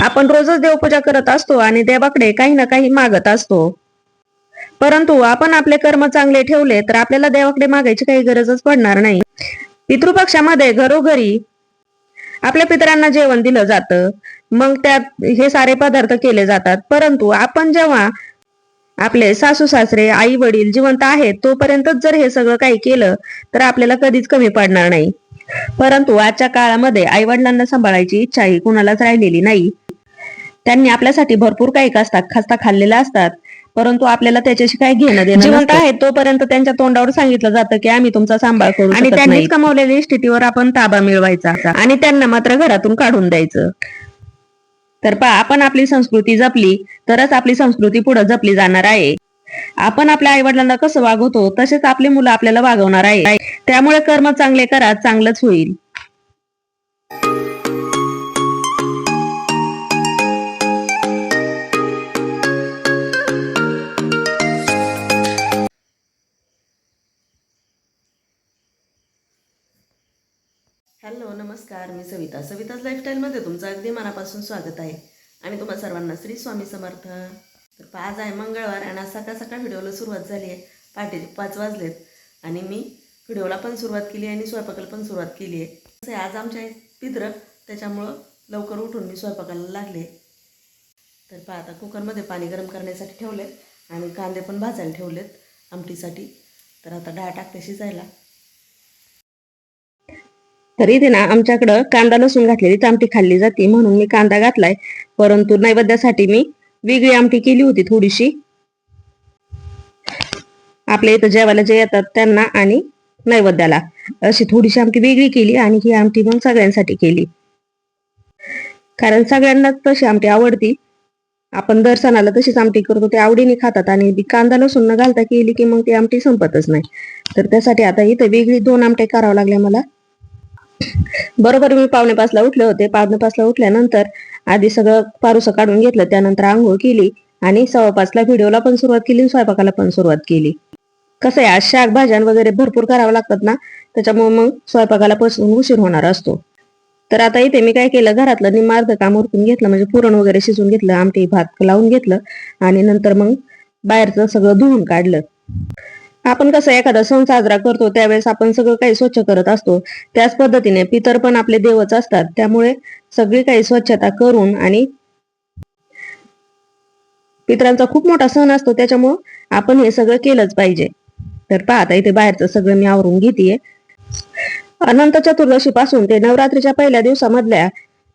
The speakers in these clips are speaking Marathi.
आपण रोजच देवपूजा करत असतो आणि देवाकडे काही ना काही मागत असतो. परंतु आपण आपले कर्म चांगले ठेवले तर आपल्याला देवाकडे मागायची काही गरजच पडणार नाही. पितृपक्षामध्ये घरोघरी आपल्या पितरांना जेवण दिलं जातं. मग त्यात हे सारे पदार्थ केले जातात. परंतु आपण जेव्हा आपले सासू सासरे आई वडील जिवंत आहेत तोपर्यंतच जर हे सगळं काही केलं तर आपल्याला कधीच कमी पडणार नाही. परंतु आजच्या काळामध्ये आई वडिलांना सांभाळायची इच्छा ही कुणालाच राहिलेली नाही. त्यांनी आपल्यासाठी भरपूर काही कष्टा खस्ता खाल्लेला असतात. परंतु आपल्याला त्याच्याशी काही घेणं देणं जिवंत आहेत तोपर्यंत त्यांच्या तोंडावर सांगितलं जातं की आम्ही तुमचा सांभाळ करू आणि त्यांनीच कमावलेल्या इष्टिटीवर आपण ताबा मिळवायचा. आणि त्यांना मात्र घरातून काढून द्यायचं. तर पहा आपण आपली संस्कृती जपली तरच आपली संस्कृती पुढे जपली जाणार आहे. आपण आपल्या आई वडिलांना कसं वागवतो तसेच आपली मुलं आपल्याला वागवणार आहे. त्यामुळे कर्म चांगले करा चांगलंच होईल. नमस्कार मी सविता. सविताज लाईफस्टाईलमध्ये तुमचं अगदी मनापासून स्वागत आहे. आणि तुम्हा सर्वांना श्री स्वामी समर्थ. तर पहा आज आहे मंगळवार आणि आज सकाळ सकाळ व्हिडिओला सुरुवात झाली आहे. पाटे पाच वाजलेत आणि मी व्हिडिओला पण सुरुवात केली आहे आणि स्वयंपाकाला पण सुरुवात केली आहे. कसं आहे आज आमच्या पित्र त्याच्यामुळं लवकर उठून मी स्वयंपाकाला लागले. तर पहा आता कुकरमध्ये पाणी गरम करण्यासाठी ठेवले आणि कांदे पण भाजायला ठेवलेत आमटीसाठी. तर आता डाळ टाकते शिजायला. तर इथे ना आमच्याकडं कांदा लसूण घातलेली आमटी खाल्ली जाते म्हणून मी कांदा घातलाय. परंतु नैवेद्यासाठी मी वेगळी आमटी केली होती थोडीशी. आपल्या इथं जेवायला जे येतात त्यांना आणि नैवेद्याला. अशी थोडीशी आमटी वेगळी केली आणि ही आमटी मग सगळ्यांसाठी केली. कारण सगळ्यांनाच तशी आमटी आवडती. आपण दर सणाला तशीच आमटी करतो ते आवडीने खातात आणि कांदा लसूण न घालता केली की मग ती आमटी संपतच नाही. तर त्यासाठी आता इथे वेगळी दोन आमटे करावं लागल्या मला. बरोबर मी पावणे पाचला उठले होते. पावणे पाचला उठल्यानंतर आधी सगळं पारुसं काढून घेतलं. त्यानंतर आंघोळ केली आणि सव्वा पाचला व्हिडिओला पण सुरुवात केली आणि स्वयंपाकाला पण सुरुवात केली. कसं आहे आज शाकभाज्या वगैरे भरपूर करावं लागतात ना? त्याच्यामुळे मग स्वयंपाकाला पसून उशीर होणार असतो. तर आता इथे मी काय केलं घरातलं निमार्ध काम उरकून घेतलं. म्हणजे पुरण वगैरे शिजून घेतलं आमटी भात लावून घेतलं आणि नंतर मग बाहेरचं सगळं धुवून काढलं. आपण कसं एखादा सण साजरा करतो त्यावेळेस आपण सगळं काही स्वच्छ करत असतो. त्याच पद्धतीने पितर पण आपले देवच असतात. त्यामुळे सगळी काही स्वच्छता करून आणि पितरांचा खूप मोठा सण असतो. त्याच्यामुळं आपण हे सगळं केलंच पाहिजे. तर पाहता इथे बाहेरचं सगळं मी आवरून घेतेय. अनंत चतुर्दशी पासून ते नवरात्रीच्या पहिल्या दिवसामधल्या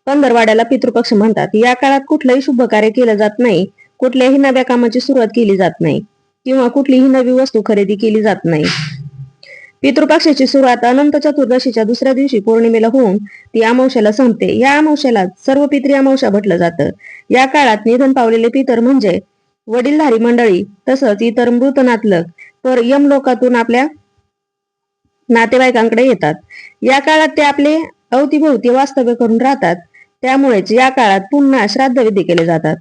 पंधरवाड्याला पितृपक्ष म्हणतात. या काळात कुठलंही शुभ कार्य केलं जात नाही. कुठल्याही नव्या कामाची सुरुवात केली जात नाही. किंवा कुठलीही नवी वस्तू खरेदी केली जात नाही. पितृपक्षाची सुरुवात अनंत चतुर्दशीच्या दुसऱ्या दिवशी पौर्णिमेला होऊन ती अमावश्याला संपते. या अमावश्याला सर्व पित्री अमावश्या म्हटलं जातं. या काळात निधन पावलेले पितर म्हणजे वडीलधारी मंडळी तसंच इतर मृत नातलग तर यम लोकातून आपल्या नातेवाईकांकडे येतात. या काळात ते आपले अवतीभोवती वास्तव्य करून राहतात. त्यामुळेच या काळात पुन्हा श्राद्ध विधी केले जातात.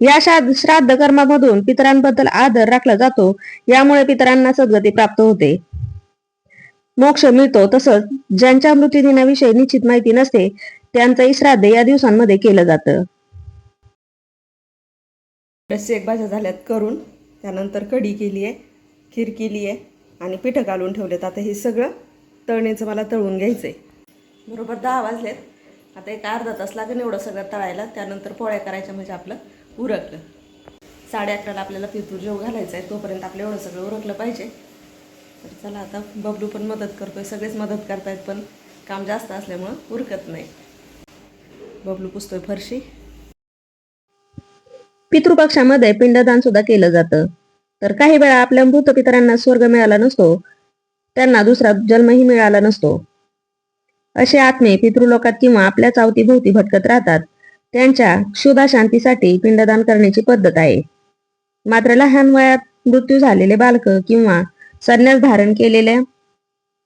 या श्राद्ध कर्मामधून पितरांबद्दल आदर राखला जातो. यामुळे पितरांना सद्गती प्राप्त होते. मोक्ष मिळतो. तसंच ज्यांच्या मृत्यूदिनाविषयी निश्चित माहिती नसते त्यांचंही श्राद्ध या दिवसांमध्ये केलं जातं. एक भाज्या झाल्यात करून त्यानंतर कढी केली आहे खीर केली आहे आणि पिठं घालून ठेवलेत. आता हे सगळं तळणीचं मला तळून घ्यायचं आहे बरोबर दहा वाजलेत. आता एक अर्धा तास लागेल एवढं सगळं तळायला. त्यानंतर पोळ्या करायच्या म्हणजे आपलं उरकलं. साडे अकराला आपल्याला पितूर जेव घालायचं आहे तोपर्यंत आपलं एवढं सगळं उरकलं पाहिजे. तर चला आता बबलू पण मदत करतोय सगळेच मदत करतायत पण काम जास्त असल्यामुळं उरकत नाही. बबलू पुसतोय फरशी. पितृपक्षामध्ये पिंडदान सुद्धा केलं जातं. तर काही वेळा आपल्या मृत पितरांना स्वर्ग मिळाला नसतो त्यांना दुसरा जन्मही मिळाला नसतो. असे आत्मे पितृलोकात किंवा आपल्या अवतीभोवती भटकत राहतात. त्यांच्या क्षुधा शांतीसाठी पिंडदान करण्याची पद्धत आहे. मात्र लहान वयात मृत्यू झालेले बालक किंवा संन्यास धारण केलेले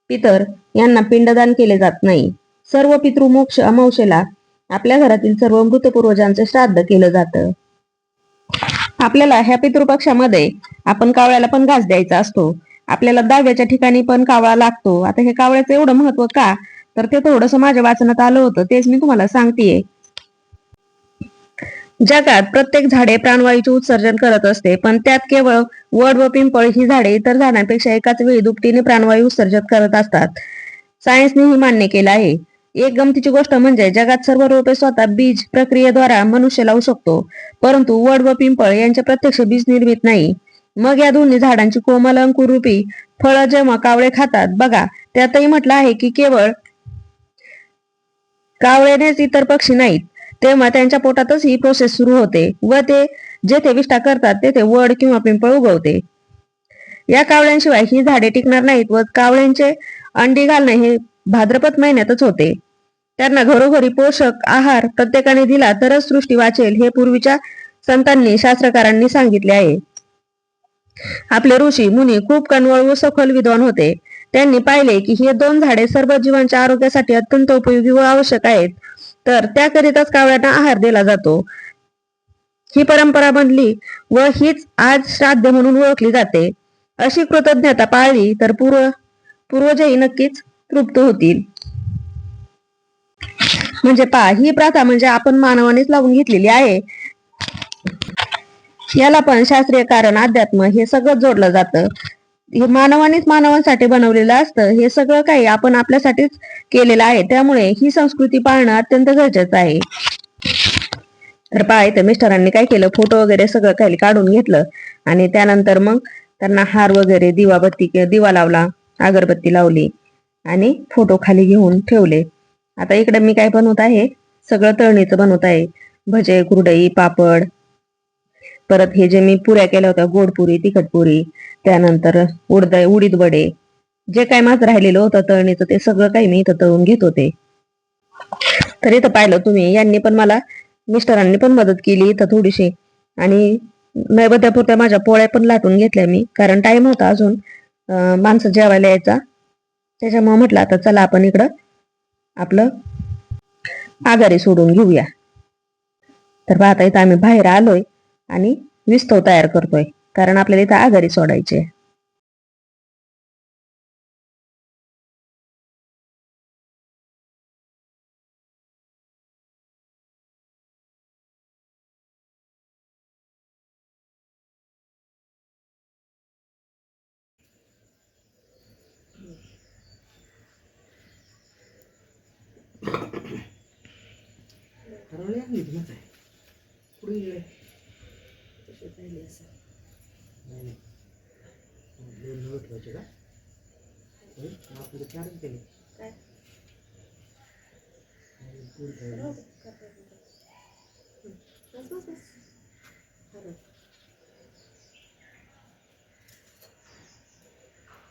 पितर यांना पिंडदान केले जात नाही. सर्व पितृमोक्ष अमावशेला आपल्या घरातील सर्व मृत पूर्वजांचे श्राद्ध केलं जातं. आपल्याला ह्या पितृपक्षामध्ये आपण कावळ्याला पण घास द्यायचा असतो. आपल्याला दाव्याच्या ठिकाणी पण कावळा लागतो. आता हे कावळ्याचं एवढं महत्त्व का? तर ते थोडंसं माझ्या वाचनात आलं होतं. तेच मी तुम्हाला सांगतेय. जगात प्रत्येक झाडे प्राणवायूचे उत्सर्जन करत असते पण त्यात केवळ वड व पिंपळ ही झाडे इतर झाडांपेक्षा एकाच वेळी दुपटीने प्राणवायू उत्सर्जन करत असतात. सायन्सने ही मान्य केलं आहे. एक गमतीची गोष्ट म्हणजे जगात सर्व रोपे स्वतः बीज प्रक्रियेद्वारा मनुष्य लावू शकतो परंतु वड व पिंपळ यांचे प्रत्यक्ष बीज निर्मित नाही. मग या दोन्ही झाडांची कोमल अंकुरूपी फळं जेव्हा कावळे खातात बघा त्यातही म्हटलं आहे की केवळ कावळेनेच इतर पक्षी नाहीत तेव्हा त्यांच्या पोटातच ही प्रोसेस सुरू होते व ते जेथे विष्ठा करतात तेथे वड किंवा पिंपळ उगवते. या कावळ्यांशिवाय ही झाडे टिकणार नाहीत व कावळ्यांचे अंडी घालणे हे भाद्रपद महिन्यातच होते. त्यांना घरोघरी पोषक आहार प्रत्येकाने दिला तरच सृष्टी वाचेल हे पूर्वीच्या संतांनी शास्त्रकारांनी सांगितले आहे. आपले ऋषी मुनी खूप कणवळ व सखोल विद्वान होते. त्यांनी पाहिले की हे दोन झाडे सर्व जीवांच्या आरोग्यासाठी अत्यंत उपयोगी व आवश्यक आहेत. तर त्याकरिताच कावळ्यांना आहार दिला जातो. ही परंपरा बनली व हीच आज श्राद्ध म्हणून ओळखली जाते. अशी कृतज्ञता पाळली तर पूर्व पूर्वजही नक्कीच तृप्त होतील. म्हणजे पा ही प्रथा म्हणजे आपण मानवानेच लावून घेतलेली आहे. याला पण शास्त्रीय कारण अध्यात्म हे सगळं जोडलं जातं. हे मानवानेच मानवांसाठी बनवलेलं असतं. हे सगळं काही आपण आपल्यासाठीच केलेलं आहे. त्यामुळे ही संस्कृती पाळणं अत्यंत गरजेचं आहे. तर पहा इथं मिस्टरांनी काय केलं? फोटो वगैरे सगळं काही काढून घेतलं. आणि त्यानंतर मग त्यांना हार वगैरे दिवाबत्ती दिवा लावला अगरबत्ती लावली आणि फोटो खाली घेऊन ठेवले. आता इकडे मी काय बनवत आहे? सगळं तळणीचं बनवत आहे. भजे कुरडई पापड परत हे जे मी पुऱ्या केल्या होत्या गोडपुरी तिखटपुरी त्यानंतर उडद उडीद वडे जे काय माझं राहिलेलं होतं तळणीचं ते सगळं काही मी इथं तळून घेत होते. तर इथं पाहिलं तुम्ही यांनी पण मला मिस्टरांनी पण मदत केली इथं थोडीशी. आणि नैवेद्यापुरत्या माझ्या पोळ्या पण लाटून घेतल्या मी कारण टाइम होता अजून माणसं जेवायला यायचा. त्याच्यामुळे म्हटलं आता चला आपण इकडं आपलं आघारी सोडून घेऊया. तर पाहता आता इथं आम्ही बाहेर आलोय. आणि विस्तव तयार करतोय कारण आपल्याला इथं आघारी सोडायचे. ठरवले आणली तुला काय पुढे गेले कसे पाहिले असं नाही नाही दोन निवड ठेवायचे का होय? मग पुढे चारच केले काय दोन ठेवले. बस, बस, बस. ठरव.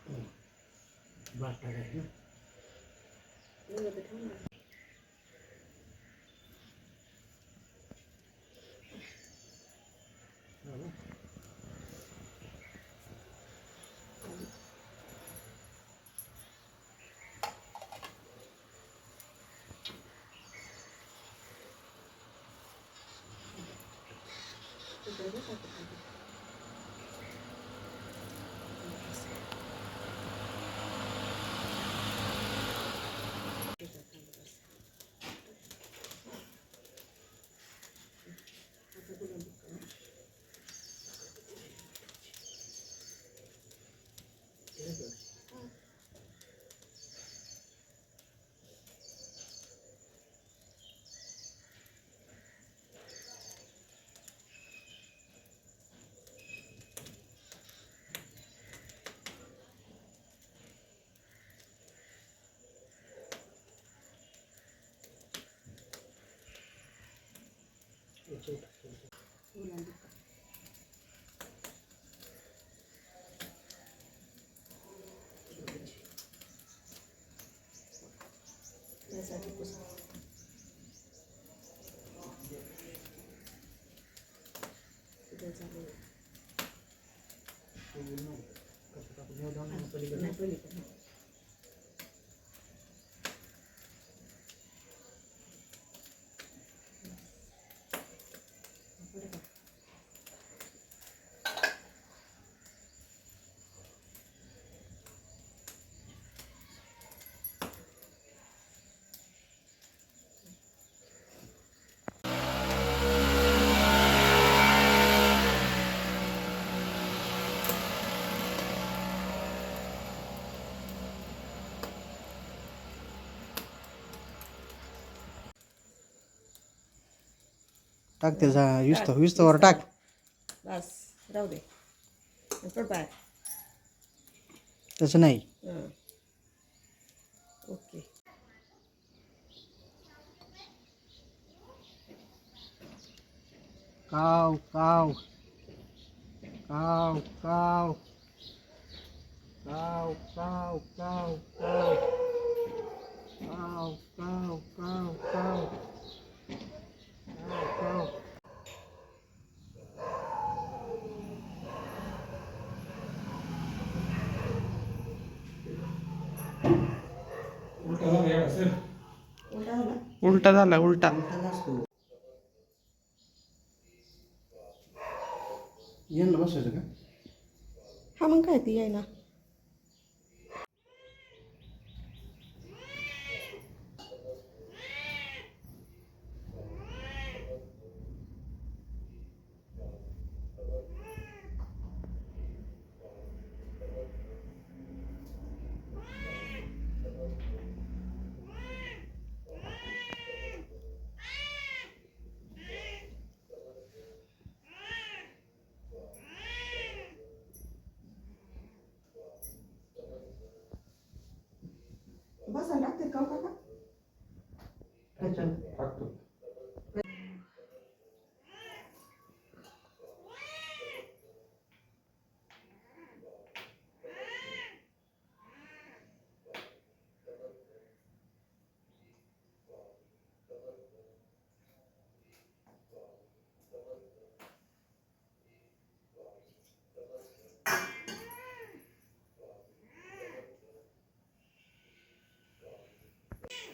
हं. बाट टाकायची ना हो त्यासाठी पुसा. तिथे चालू आहे. टाक ते जा- विस्तो विस्तोवर टाक. बस राहू दे. पाय तसं नाही. हां. ओके. काव काव. काव काव. काव काव काव काव. काव काव काव काव. काव काव उलटा झाला उलटा झाला उलटा. यांना बसायचं का? हा मग काय ती आहे ना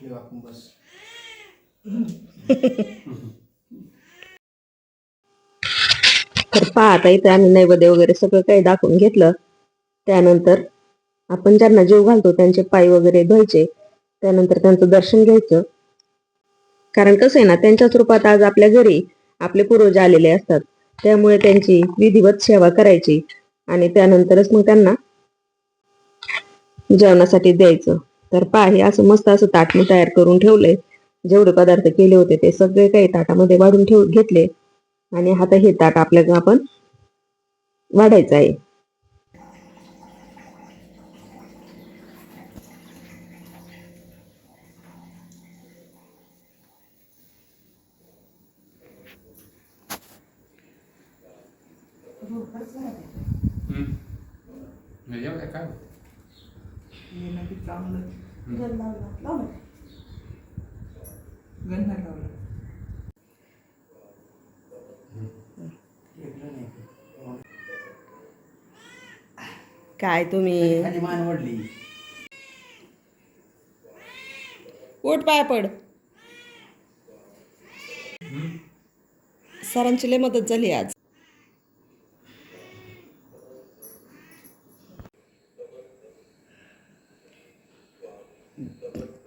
बस तर पाहता आता इथे आम्ही नैवेद्य वगैरे सगळं काही दाखवून घेतलं. त्यानंतर आपण ज्यांना जीव घालतो त्यांचे पाय वगैरे धुवायचे. त्यानंतर त्यांचं दर्शन घ्यायचं. कारण कसं आहे ना त्यांच्याच रूपात आज आपल्या घरी आपले पूर्वज आलेले असतात. त्यामुळे त्यांची विधिवत सेवा करायची आणि त्यानंतरच मग त्यांना जेवणासाठी द्यायचं. तर पहा हे असं मस्त असं ताट मी तयार करून ठेवलंय. जेवढे पदार्थ केले होते ते सगळे काही ताटामध्ये वाढून ठेव घेतले. आणि आता हे ताट आपल्याला आपण वाढायचं आहे. काय काय तुम्ही? मान ओट पाय पड. सरांची लय मदत झाली आज.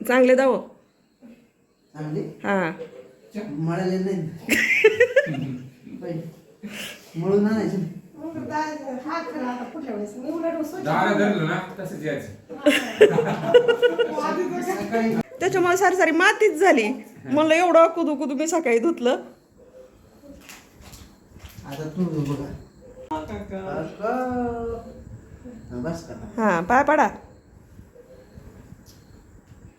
चांगले दाव. चांगली? हा. मळाले नाही. मळून आणायचं. त्याच्यामुळे सारी सारी मातीच झाली. म्हणलं एवढं कुदू कुदू मी सकाळी धुतलं. आता तू बघा.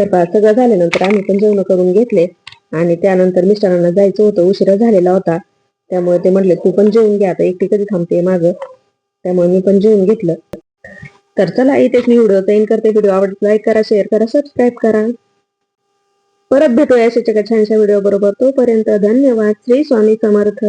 पहा सगळं झाल्यानंतर आम्ही पण जेवण करून घेतले. आणि त्यानंतर मिस्टरांना जायचं होतं उशिरा झालेला होता. त्यामुळे ते म्हटले तू पण जेवून घ्या आता एकटी कधी थांबते मागं. त्यामुळे मी पण जेवून घेतलं. तर चला इथेच मी व्हिडिओ एंड करते व्हिडिओ आवडत लाईक करा शेअर करा सबस्क्राईब करा. परत भेटूया अशाच छानशा व्हिडिओ बरोबर. तोपर्यंत धन्यवाद. श्री स्वामी समर्थ.